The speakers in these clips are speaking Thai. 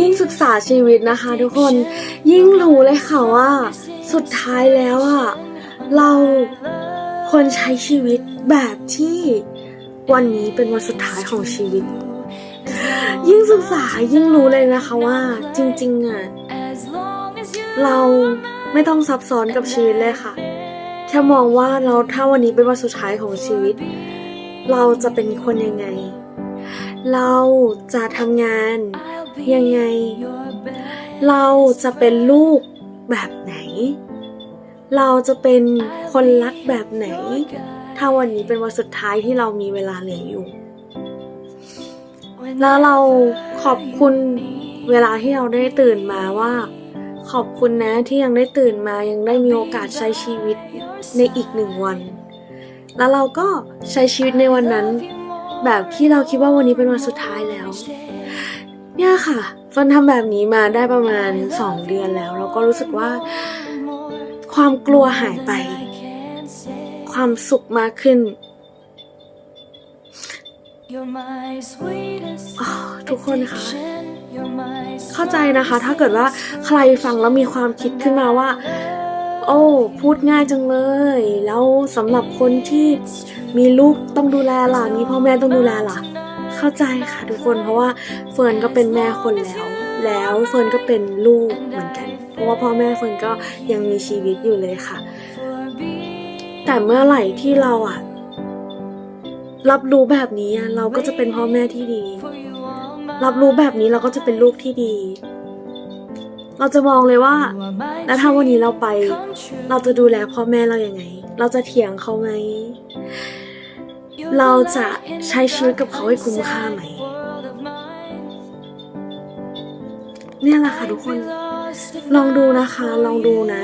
ยิ่งศึกษาชีวิตนะคะทุกคนยิ่งรู้เลยค่ะว่า สุดท้ายแล้วอะเราควรใช้ชีวิตแบบที่วันนี้เป็นวันสุดท้ายของชีวิต ยิ่งศึกษายิ่งรู้เลยนะคะว่า จริงๆอะเราไม่ต้องซับซ้อนกับชีวิตเลยค่ะแค่มองว่าเราถ้าวันนี้เป็นวันสุดท้ายของชีวิต เราจะเป็นคนยังไง เราจะทำงานยังไง เราจะเป็นลูกแบบไหน เราจะเป็นคนรักแบบไหน ถ้าวันนี้เป็นวันสุดท้ายที่เรามีเวลาเหลืออยู่ แล้วเราขอบคุณเวลาที่เราได้ตื่นมาว่า ขอบคุณนะที่ยังได้ตื่นมายังได้มีโอกาสใช้ชีวิตในอีกหนึ่งวัน แล้วเราก็ใช้ชีวิตในวันนั้น แบบที่เราคิดว่าวันนี้เป็นวันสุดท้ายแล้ว เนี่ยค่ะฟันทำแบบนี้มาได้ประมาณ2เดือนแล้ว แล้วก็รู้สึกว่า ความกลัวหายไป ความสุขมากขึ้นทุกคนคะเข้าใจนะคะ ถ้าเกิดว่าใครฟังแล้วมีความคิดขึ้นมาว่า โอ้ พูดง่ายจังเลย แล้วสำหรับคนที่มีลูกต้องดูแลล่ะ มีพ่อแม่ต้องดูแลล่ะ เข้าใจค่ะทุกคนเพราะว่าเฟิร์นก็เป็นแม่คนแล้ว แล้วเฟิร์นก็เป็นลูกเหมือนกัน เพราะว่าพ่อแม่เฟิร์นก็ยังมีชีวิตอยู่เลยค่ะ แต่เมื่อไหร่ที่เราอะรับรู้แบบนี้เราก็จะเป็นพ่อแม่ที่ดี รับรู้แบบนี้เราก็จะเป็นลูกที่ดี เราจะมองเลยว่าแล้วถ้าวันนี้เราไป เราจะดูแลพ่อแม่เราอยัางไง เราจะเถียงเขาไหม เราจะใช้ชีวิตกับเขาให้คุ้มค่าไหม เนี่ยแหละค่ะทุกคน ลองดูนะคะ ลองดูนะ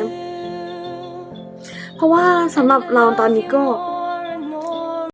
เพราะว่าสำหรับเราตอนนี้ก็